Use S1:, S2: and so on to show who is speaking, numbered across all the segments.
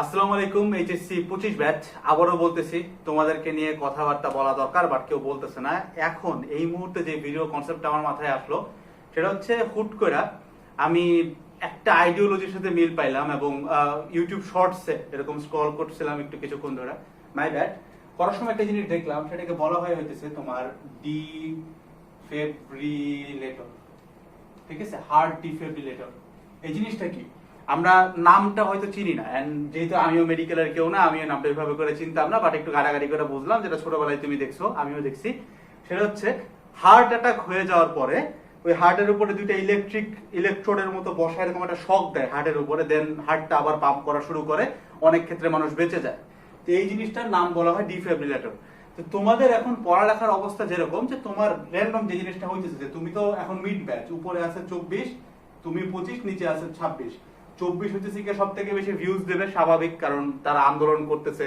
S1: আসসালামু আলাইকুম, এইচএসসি পঁচিশ ব্যাচ। আবারও বলতেছি, তোমাদেরকে নিয়ে কথাবার্তা বলা দরকার, বাট কেউ বলতেছে না। এখন, এই মুহূর্তে যে ভিডিও কনসেপ্ট আমার মাথায় আসলো, সেটা হচ্ছে হুট করে আমি একটা আইডিওলজির সাথে মিল পাইলাম এবং ইউটিউব শর্টসে এরকম স্ক্রল করছিলাম একটু কিছুক্ষণ ধরে। মাই ব্যাড করার সময় একটা জিনিস দেখলাম, সেটাকে বলা হয় হইতেছে তোমার ডি ফেব্রিলেটর ঠিক আছে? হার্ট ডিফিব্রিলেটর এই জিনিসটা কি? আমরা নামটা হয়তো চিনি না। যেহেতু আমিও মেডিকেলের কেউ না, আমিও নামটা এভাবে করে চিনতাম না বাট একটু গাড়াগাড়ি করে বুঝলাম যেটা ছোটবেলায় তুমি দেখছ, আমিও দেখছি। সেটা হচ্ছে হার্ট অ্যাটাক হয়ে যাওয়ার পরে ওই হার্টের উপরে দুইটা ইলেকট্রিক ইলেকট্রোডের মতো বসা এরকম একটা শক দেয় হার্টের উপরে দেন হার্টটা আবার পাম্প করা শুরু করে, অনেক ক্ষেত্রে মানুষ বেঁচে যায়। তো এই জিনিসটার নাম বলা হয় ডিফেব্রিলেটর তো তোমাদের এখন পড়ালেখার অবস্থা যেরকম যে তোমার র্যান্ডম যে জিনিসটা হইতেছে যে তুমি তো এখন মিড ব্যাচ উপরে আছে চব্বিশ, তুমি পঁচিশ, নিচে আছে ছাব্বিশ। চব্বিশ হচ্ছে কি সব থেকে বেশি ভিউজ দেবে, স্বাভাবিক, কারণ তারা আন্দোলন করতেছে।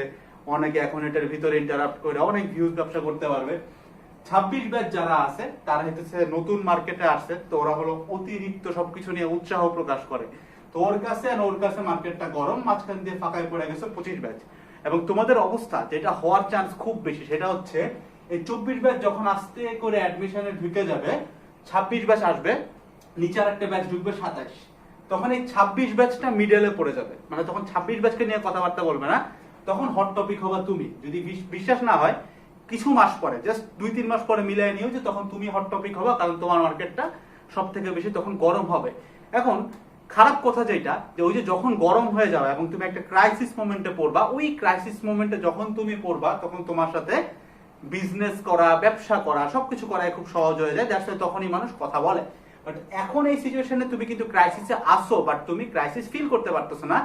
S1: অনেকে এখন এটার ভিতরে ইন্টারাপ্ট করে অনেক ভিউজ ব্যবসা করতে পারবে। ছাব্বিশ ব্যাচ যারা আছে, তারা হচ্ছে নতুন মার্কেটে আসছে, তো ওরা হলো অতিরিক্ত সবকিছু নিয়ে উৎসাহ প্রকাশ করে। তো ওর কাছে আর ওর কাছে মার্কেটটা গরম, মাঝখান দিয়ে ফাঁকায় পড়ে গেছে পঁচিশ ব্যাচ। এবং তোমাদের অবস্থা, যেটা হওয়ার চান্স খুব বেশি, সেটা হচ্ছে এই চব্বিশ ব্যাচ যখন আস্তে করে অ্যাডমিশনে ঢুকে যাবে, ছাব্বিশ ব্যাচ আসবে, নিচে আর একটা ব্যাচ ঢুকবে সাতাশ তখন এই ছাব্বিশ ব্যাচটা মিডলে পড়ে যাবে। মানে তখন ছাব্বিশ ব্যাচকে নিয়ে কথাবার্তা বলবে না। তখন হট টপিক হবা তুমি। যদি বিশ- বিশ্বাস না হয়, কিছু মাস পরে জাস্ট দুই, তিন মাস পরে মিলাই নিও যে তখন তুমি হট টপিক হবা, কারণ তোমার মার্কেটটা সব থেকে বেশি তখন গরম হবে। এখন, খারাপ কথা যেটা, যে ওই যে যখন গরম হয়ে যাবে এবং তুমি একটা ক্রাইসিস মোমেন্টে পড়বা, ওই ক্রাইসিস মোমেন্টে যখন তুমি পড়বা, তখন তোমার সাথে বিজনেস করা, ব্যবসা করা, সবকিছু করাই খুব সহজ হয়ে যায়। যার সাথে তখনই মানুষ কথা বলে। বাট এখন এই সিচুয়েশনে তুমি কিন্তু ক্রাইসিসে আসো বাট তুমি ক্রাইসিস ফিল করতে পারতেছো না।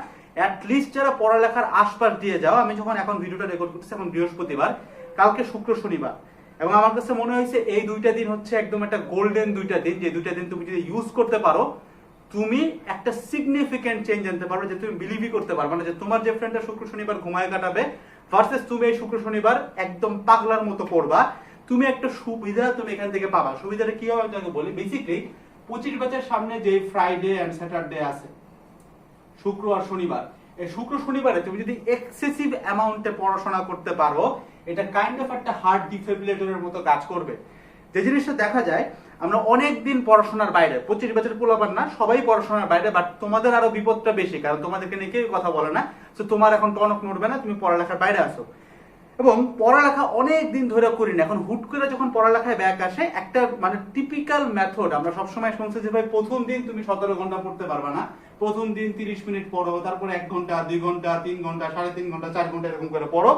S1: লিস্ট যারা পড়ালেখার আশপাশ দিয়ে যাও, আমি যখন এখন ভিডিওটা রেকর্ড করতেছি এখন বৃহস্পতিবার, কালকে শুক্র শনিবার, এবং আমার কাছে মনে হয়েছে এই দুইটা দিন হচ্ছে একদম একটা গোল্ডেন দুইটা দিন, যে দুইটা দিন তুমি যদি ইউজ করতে পারো, তুমি একটা সিগনিফিকেন্ট চেঞ্জ আনতে পারবে, যে তুমি বিলিভই করতে পারবে না, যে তোমার যে ফ্রেন্ডটা শুক্র শনিবার ঘুমায় কাটাবে ভার্সেস তুমি এই শুক্র শনিবার একদম পাগলার মতো পড়বা। তুমি একটা সুবিধা তুমি এখান থেকে পাবা। সুবিধাটা কি হবে আমি তোমাকে বলি। বেসিকলি পঁচিশ বছর সামনে যে ফ্রাইডে অ্যান্ড স্যাটারডে আছে, শুক্র আর শনিবার, এই শুক্র শনিবারে তুমি যদি এক্সেসিভ অ্যামাউন্টে পড়াশোনা করতে পারো, এটা কাইন্ড অফ একটা হার্ট ডিফিব্রিলেটরের মতো কাজ করবে। যে জিনিসটা দেখা যায়, আমরা অনেক দিন পড়াশোনার বাইরে, পঁচিশ বছর পোলাবার না, সবাই পড়াশোনার বাইরে বাট তোমাদের আরও বিপদটা বেশি, কারণ তোমাদেরকে নিয়ে কেউ কথা বলে না তো তোমার এখন টনক নড়বে না, তুমি পড়ালেখার বাইরে আসো এবং পড়ালেখা অনেক দিন ধরে করি না। এখন হুট করে যখন পড়ালেখায় ব্যাক আসে, একটা মানে টিপিক্যাল মেথড আমরা সবসময় শুনছি যে, ভাই, প্রথম দিন তুমি সতেরো ঘণ্টা পড়তে পারবে না। প্রথম দিন তিরিশ মিনিট পড়ো, তারপরে এক ঘণ্টা, দুই ঘণ্টা, তিন ঘণ্টা, সাড়ে তিন ঘণ্টা, চার ঘণ্টা এরকম করে পড়ো।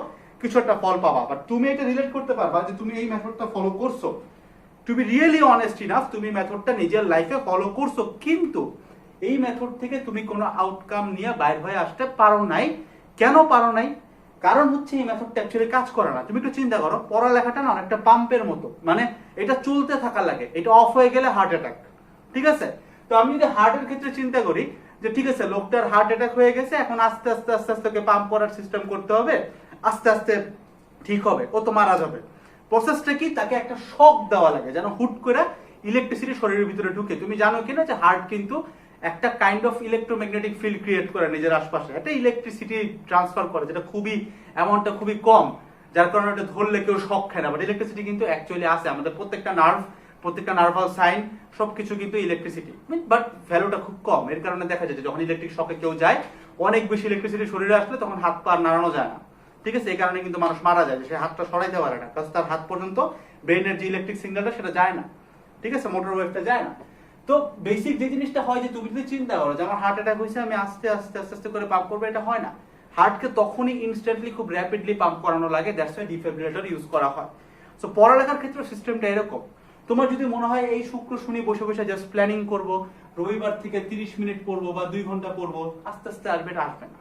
S1: কিছু একটা ফল পাবা। বাট তুমি এটা রিলেট করতে পারবা যে, তুমি এই মেথডটা ফলো করছ। To be really honest enough তুমি মেথডটা নিজের লাইফে ফলো করছ। কিন্তু এই মেথড থেকে তুমি কোনো আউটকাম নিয়ে বাইর হয়ে আসতে পারো নাই। কেন পারো নাই? কারণ হচ্ছে এই মেথডটা অ্যাকচুয়ালি কাজ করে না। তুমি একটু চিন্তা করো, পড়ালেখাটা না অনেকটা পাম্পের মতো। মানে এটা চলতে থাকা লাগে। এটা অফ হয়ে গেলে হার্ট অ্যাটাক ঠিক আছে? তো আমি যদি হার্টের ক্ষেত্রে চিন্তা করি যে ঠিক আছে, লোকটার হার্ট অ্যাটাক হয়ে গেছে, এখন আস্তে আস্তে আস্তে আস্তে ওকে পাম্প করার সিস্টেম করতে হবে। আস্তে আস্তে ঠিক হবে। ও তো মারা যাবে। প্রসেসটা কি? তাকে একটা শক দেওয়া লাগে, যেন হুট করে ইলেকট্রিসিটি শরীরের ভিতরে ঢুকে। তুমি জানো কিনা যে হার্ট কিন্তু একটা kind of electromagnetic field create করে নিজের আশপাশে। একটা ইলেকট্রিসিটি ট্রান্সফার করে, যেটা খুবই অ্যামাউন্টটা খুবই কম, যার কারণে এটা ধরলে কেউ শক খায় না। বাট ইলেকট্রিসিটি কিন্তু অ্যাকচুয়ালি আছে। আমাদের প্রত্যেকটা নার্ভ প্রত্যেকটা নার্ভাল সাইন সবকিছু কিন্তু ইলেকট্রিসিটি বাট ভ্যালুটা খুব কম। এর কারণে দেখা যায় যখন ইলেকট্রিক শকে কেউ যায়, অনেক বেশি ইলেকট্রিসিটি শরীরে আসলে তখন হাত পা নাড়ানো যায় না। ঠিক আছে? এই কারণে কিন্তু মানুষ মারা যায় সে হাতটা সরাইতে পারে না। কারণ তার হাত পর্যন্ত ব্রেনের যে ইলেকট্রিক সিগন্যালটা সেটা যায় না। ঠিক আছে? মোটর ওয়েভটা যায় না। তো বেসিক যে জিনিসটা হয় যে তুমি যদি চিন্তা করো যে আমার হার্ট অ্যাটাক হয়েছে, আমি আস্তে আস্তে আস্তে আস্তে করে পাম্প করব, এটা হয় না। হার্টকে তখনই ইনস্ট্যান্টলি খুব র্যাপিডলি পাম্প করানো লাগে দ্যাটস ওয়াই ডিফিব্রিলেটর ইউজ করা হয়। সো পড়ালেখার ক্ষেত্রে সিস্টেমটা এরকম। তোমার যদি মনে হয় এই শুক্র, শনি বসে বসে জাস্ট প্ল্যানিং করব, রবিবার থেকে তিরিশ মিনিট পড়ব বা দুই ঘণ্টা পড়ব, আস্তে আস্তে আসবে এটা আসবে না।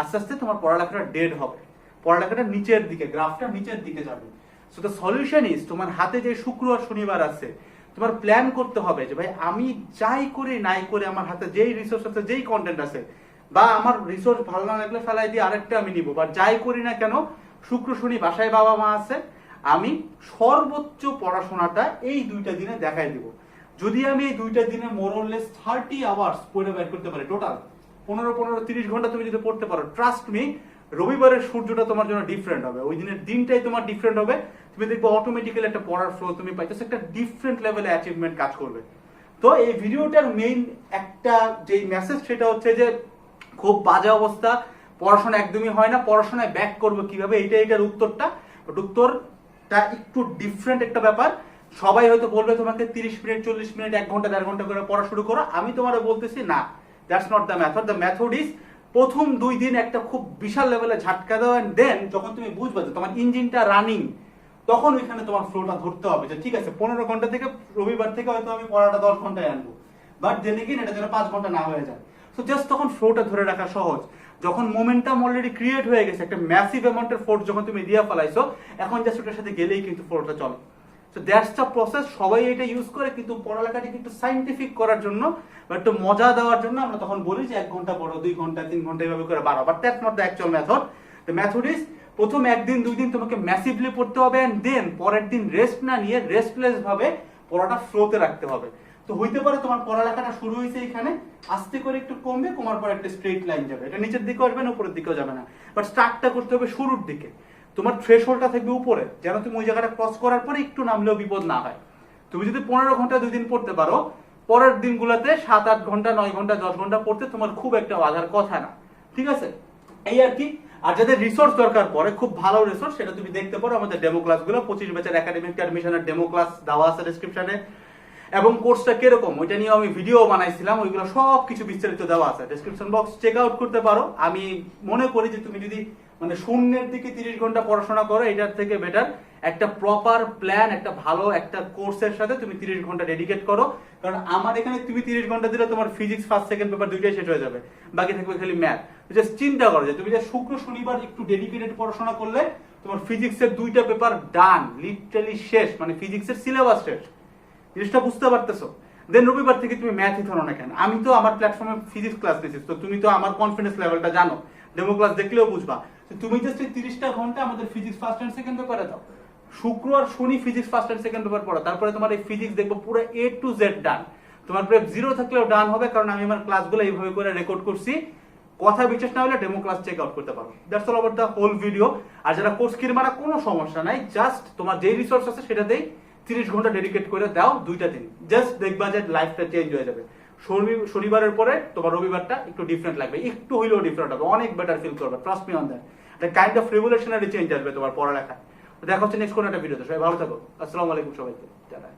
S1: আস্তে আস্তে তোমার পড়ালেখাটা ডেড হবে। পড়ালেখাটা নিচের দিকে গ্রাফটা নিচের দিকে যাবে। সো দ্য সলিউশন ইজ তোমার হাতে যে শুক্র আর শনিবার আছে তোমার প্ল্যান করতে হবে যে, ভাই, আমি যাই করে, নাই করে, আমার হাতে যেই রিসোর্স আছে, যেই কন্টেন্ট আছে, বা আমার রিসোর্স ভালো না লাগলে ফেলাই দিয়ে আরেকটা আমি নিব। বা যাই করি না কেন, শুক্র, শনি বাসায় বাবা মা আছে, আমি সর্বোচ্চ পড়াশোনাটা এই দুইটা দিনে দেখাই দিব। যদি আমি এই দুইটা দিনে মোরলেস থার্টি আওয়ার্স পড়ে বের করতে পারি টোটাল পনেরো পনেরো, তিরিশ ঘণ্টা তুমি যদি পড়তে পারো ট্রাস্ট মি রবিবারের সূর্যটা তোমার জন্য ডিফারেন্ট হবে। ওই দিনের দিনটাই তোমার ডিফারেন্ট হবে। তুমি দেখবে অটোমেটিক্যালি একটা পড়ার ফ্লো তুমি পাইতেছো, একটা ডিফারেন্ট লেভেলে অ্যাচিভমেন্ট কাজ করবে। তো এই ভিডিওটার মেইন একটা যে মেসেজ সেটা হচ্ছে যে, খুব বাজে অবস্থা, পড়াশোনা একদমই হয় না, পড়াশোনায় ব্যাক করব কীভাবে? এইটা এটার উত্তরটা। উত্তরটা একটু ডিফারেন্ট একটা ব্যাপার। সবাই হয়তো বলবে তোমাকে তিরিশ মিনিট, চল্লিশ মিনিট, এক ঘণ্টা, দেড় ঘণ্টা করে পড়া শুরু করো। আমি তোমার বলতেছি, না that's not the method the method is প্রথম দুই দিন একটা খুব বিশাল লেভেলে ঝাটকা দাও অ্যান্ড দেন যখন তুমি বুঝবে তোমার ইঞ্জিনটা রানিং তখন ওইখানে তোমার ফ্লোটা ধরতে হবে যে ঠিক আছে, পনেরো ঘণ্টা থেকে রবিবার থেকে হয়তো আমি পড়াটা দশ ঘন্টায় আনব। বাট দেন এগেন এটা যেন পাঁচ ঘণ্টা না হয়ে যায়। সো জাস্ট তখন ফ্লোটা ধরে রাখা সহজ। যখন মোমেন্টাম অলরেডি ক্রিয়েট হয়ে গেছে, একটা ম্যাসিভ অ্যামাউন্টের ফোর্স যখন তুমি দিয়ে ফেলাইছো, এখন জাস্ট ওটার সাথে গেলেই কিন্তু ফ্লোটা চলে। সো দ্যাটস দ্য প্রসেস সবাই এটা ইউজ করে কিন্তু পড়ালেখাটাকে একটু সাইন্টিফিক করার জন্য বা একটু মজা দেওয়ার জন্য আমরা তখন বলি যে এক ঘণ্টা পড়ো, দুই ঘণ্টা, তিন ঘণ্টা এভাবে করে বাড়াও। But that's not the actual method the method is প্রথম একদিন দুই দিন তোমাকে ম্যাসিভলি পড়তে হবে অ্যান্ড দেন পরের দিন রেস্ট না নিয়ে রেস্টলেস ভাবে পড়াটা ফ্লোতে রাখতে হবে। তো হইতে পারে তোমার পড়ালেখাটা শুরু হয়েছে এখানে, আস্তে করে একটু কমবে কমার পর একটা স্ট্রেট লাইন যাবে। এটা নিচের দিকেও আসবে না, উপরের দিকেও যাবে না। বাট স্টার্টটা করতে হবে শুরুর দিকে। তোমার থ্রেশহোল্ডটা থাকবে উপরে। যেন তুমি ওই জায়গাটা ক্রস করার পরে একটু নামলেও বিপদ না হয়। তুমি যদি পনেরো ঘণ্টা দুই দিন পড়তে পারো, পরের দিনগুলোতে সাত, আট ঘণ্টা, নয় ঘণ্টা, দশ ঘণ্টা পড়তে তোমার খুব একটা বাধার কথা না। ঠিক আছে? এই আর কি। আর যাদের রিসোর্স দরকার পড়ে, খুব ভালো রিসোর্স সেটা তুমি দেখতে পারো আমাদের ডেমো ক্লাসগুলো পঁচিশ ব্যাচের একাডেমিক অ্যাডমিশনের ডেমো ক্লাস দেওয়া আছে ডিসক্রিপশনে এবং কোর্সটা কীরকম, ওইটা নিয়ে আমি ভিডিও বানাইছিলাম, ওইগুলো সব কিছু বিস্তারিত দেওয়া আছে। ডিসক্রিপশন বক্স চেক আউট করতে পারো। আমি মনে করি যে তুমি যদি মানে শূন্যের দিকে তিরিশ ঘণ্টা পড়াশোনা করো, এটার থেকে বেটার একটা প্রপার প্ল্যান একটা ভালো একটা কোর্সের সাথে তুমি তিরিশ ঘণ্টা ডেডিকেট করো। কারণ আমার এখানে তুমি তিরিশ ঘণ্টা দিলে তোমার ফিজিক্স ফার্স্ট সেকেন্ড পেপার দুইটাই শেষ হয়ে যাবে। বাকি থাকবে খালি ম্যাথ জাস্ট চিন্তা করো যে, তুমি যে শুক্র, শনিবার একটু ডেডিকেটেড পড়াশোনা করলে তোমার ফিজিক্সের দুইটা পেপার ডান লিটারালি শেষ মানে ফিজিক্সের সিলেবাস শেষ। জিনিসটা বুঝতে পারতেছো? দেন রবিবার থেকে তুমি ম্যাথই ধরো না কেন? আমি তো আমার প্ল্যাটফর্মে ফিজিক্স ক্লাস নিয়েছি তো তুমি তো আমার কনফিডেন্স লেভেলটা জানো। ডেমো ক্লাস দেখলেও বুঝবা। তুমি জাস্ট এই তিরিশটা ঘণ্টা আমাদের ফিজিক্স ফার্স্ট অ্যান্ড সেকেন্ড পেপারে দাও। শুক্র আর শনি physics first and second paper পড়ো। তারপরে তোমার এই ফিজিক্স দেখব পুরো এ টু জেড ডান তোমার প্রেপ জিরো থাকলেও ডান হবে, কারণ আমি আমার ক্লাসগুলো এইভাবে করে রেকর্ড করছি। কথা বিশ্বাস না হলে ডেমো ক্লাস চেক আউট করতে পারো। That's all about the whole video আর যারা কোর্স মারা কোনো সমস্যা নাই জাস্ট তোমার যেই রিসোর্স আছে সেটাতেই তিরিশ ঘণ্টা ডেডিকেট করে দাও, দুইটা দিন। জাস্ট দেখবা যে লাইফটা চেঞ্জ হয়ে যাবে। শনি- শনিবারের পরে তোমার রবিবারটা একটু ডিফারেন্ট লাগবে। একটু হইলেও ডিফারেন্ট হবে। অনেক বেটার ফিল করবে। Trust me on that kind of revolutionary change আসবে তোমার পড়ালেখায়। দেখা হচ্ছে নেক্সট কোনো একটা ভিডিওতে সবাই ভালো থাকো। আসসালামু আলাইকুম সবাইকে। টাটা